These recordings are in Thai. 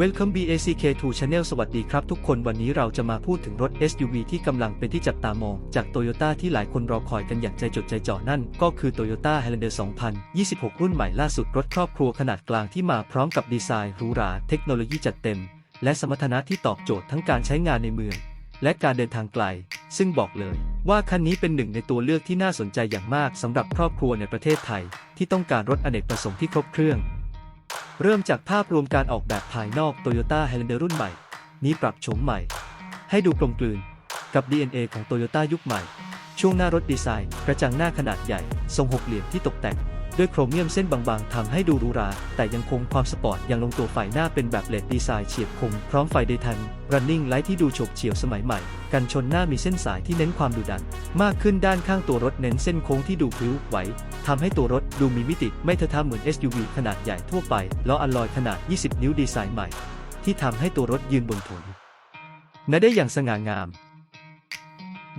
Welcome BACK2 Channel สวัสดีครับทุกคนวันนี้เราจะมาพูดถึงรถ SUV ที่กำลังเป็นที่จับตามอง จาก Toyota ที่หลายคนรอคอยกันอย่างใจจดใจจ่อนั่น ก็คือ Toyota Highlander 2026 รุ่นใหม่ล่าสุดรถครอบครัวขนาดกลางที่มาพร้อมกับดีไซน์หรูหราเทคโนโลยีจัดเต็ม และสมรรถนะที่ตอบโจทย์ทั้งการใช้งานในเมือง และการเดินทางไกล ซึ่งบอกเลย ว่าคันนี้เป็นหนึ่งในตัวเลือกที่น่าสนใจอย่างมากสำหรับครอบครัวในประเทศไทย ที่ต้องการรถอเนกประสงค์ที่ครบเครื่อง เริ่มจากภาพรวมการออกแบบภายนอก Toyota Highlander รุ่นใหม่ นี้ปรับโฉมใหม่ ให้ดูกลมกลืน กับ DNA ของ Toyota ยุคใหม่ ช่วงหน้ารถดีไซน์ กระจังหน้าขนาดใหญ่ ทรงหกเหลี่ยมที่ตกแต่ง ด้วยโครเมียมเส้นบางๆทำให้ดูหรูหรา แต่ยังคงความสปอร์ตอย่างลงตัวฝ่ายหน้าเป็นแบบเลดดีไซน์เฉียบคม พร้อมไฟเดย์ทัน running light ที่ดูโฉบเฉี่ยวสมัยใหม่ กันชนหน้ามีเส้นสายที่เน้นความดุดัน มากขึ้นด้านข้างตัวรถเน้นเส้นโค้งที่ดูพลิ้วไหว ทำให้ตัวรถดูมีมิติไม่เทอะทะเหมือน SUV ขนาดใหญ่ทั่วไปล้ออัลลอยขนาด 20 นิ้วดีไซน์ใหม่ ที่ทำให้ตัวรถยืนบนถนนได้อย่างสง่างาม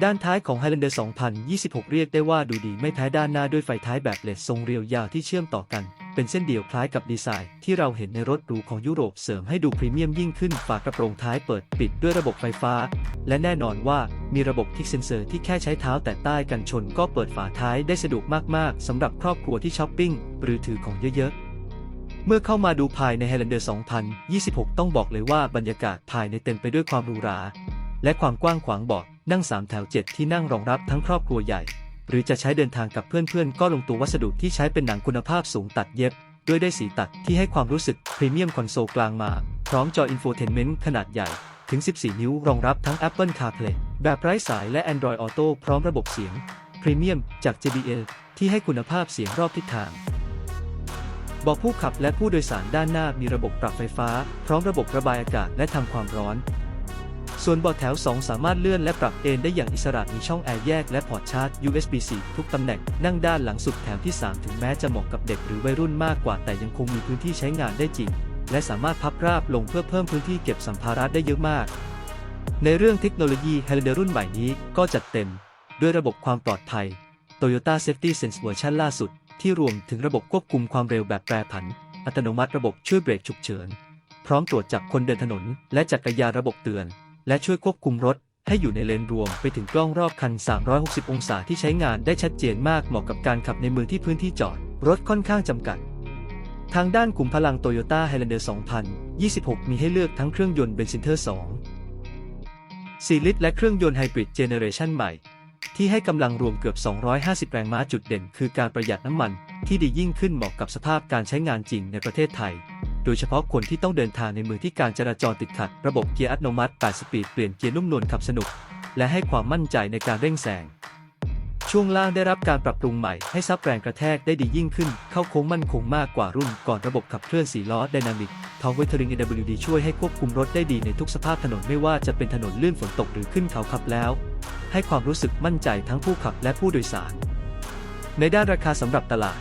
ด้านท้ายของ Highlander 2026 เรียกได้ว่าดูดีไม่แพ้ด้านหน้าด้วยไฟท้ายแบบเลดทรงเรียวยาวที่เชื่อมต่อกัน เป็นเส้นเดียวคล้ายกับดีไซน์ที่เราเห็นในรถหรูของยุโรปเสริมให้ดูพรีเมียมยิ่งขึ้นฝากระโปรงท้ายเปิดปิดด้วยระบบไฟฟ้า และแน่นอนว่า มีระบบทิกเซนเซอร์ที่แค่ใช้เท้าแต่ใต้กันชนก็เปิดฝาท้ายได้สะดวกมากๆสำหรับครอบครัวที่ช้อปปิ้งหรือถือของเยอะๆ เมื่อเข้ามาดูภายใน Highlander 2026 ต้องบอกเลยว่าบรรยากาศภายในเต็มไปด้วยความหรูหรา และความกว้างขวางบาะนั่ง 3 แถว 7 ที่นั่งรองรับทั้งครอบครัวใหญ่ หรือจะใช้เดินทางกับเพื่อนๆ ก็ลงตัววัสดุที่ใช้เป็นหนังคุณภาพสูงตัดเย็บ ด้วยได้สีตัดที่ให้ความรู้สึกพรีเมียมคอนโซลกลางมา พร้อมจออินโฟเทนเมนต์ขนาดใหญ่ถึง 14 นิ้วรองรับทั้ง Apple CarPlay แบบไร้สายและ Android Auto พร้อมระบบเสียงพรีเมียมจาก JBL ที่ให้คุณภาพเสียงรอบทิศทางเบอกผู้ขับและผู้โดยสารด้านหน้ามีระบบปรับไฟฟ้า พร้อมระบบระบายอากาศและทำความร้อน ส่วนเบาะแถว 2 สามารถเลื่อนและปรับเอนได้อย่างอิสระมีช่องแอร์แยกและพอร์ตชาร์จ USB-C ทุกตำแหน่งนั่งด้านหลังสุดแถวที่ 3 ถึงแม้จะเหมาะกับเด็กหรือวัยรุ่นมากกว่า แต่ยังคงมีพื้นที่ใช้งานได้จริง และสามารถพับราบลงเพื่อเพิ่มพื้นที่เก็บสัมภาระได้เยอะมาก ในเรื่องเทคโนโลยี Highlander รุ่นใหม่นี้ก็จัดเต็ม ด้วยระบบความปลอดภัย Toyota Safety Sense เวอร์ชันล่าสุด ที่รวมถึงระบบควบคุมความเร็วแบบแปรผัน อัตโนมัติระบบช่วยเบรกฉุกเฉิน พร้อมตรวจจับคนเดินถนน และจักรยานระบบเตือน และช่วยควบคุมรถ ให้อยู่ในเลนรวมไปถึงกล้องรอบคัน 360 องศาที่ใช้งานได้ชัดเจนมากเหมาะกับการขับในเมืองที่พื้นที่จอด รถค่อนข้างจำกัดทางด้านกลุ่มพลัง Toyota Highlander 2026 มีให้เลือกทั้งเครื่องยนต์เบนซินเทอร์ 2 4 ลิตร และเครื่องยนต์ไฮบริดเจเนเรชันใหม่ ที่ให้กำลังรวมเกือบ 250 แรงม้าจุดเด่น คือการประหยัดน้ำมันที่ดียิ่งขึ้นเหมาะกับสภาพการใช้งานจริงในประเทศไทย โดยเฉพาะคนที่ต้องเดินทางในเมืองที่การจราจรติดขัด ระบบเกียร์อัตโนมัติ 8 สปีดเปลี่ยนเกียร์นุ่มนวลขับสนุก และให้ความมั่นใจในการเร่งแซง ช่วงล่างได้รับการปรับปรุงใหม่ให้ซับแรงกระแทกได้ดียิ่งขึ้น เข้าโค้งมั่นคงมากกว่ารุ่นก่อนระบบขับเคลื่อน4ล้อไดนามิกทองเวทริง AWD ช่วยให้ควบคุมรถได้ดีในทุกสภาพถนนไม่ว่าจะเป็นถนนลื่นฝนตกหรือขึ้นเขาขับแล้ว ให้ความรู้สึกมั่นใจทั้งผู้ขับและผู้โดยสาร ในด้านราคาสำหรับตลาด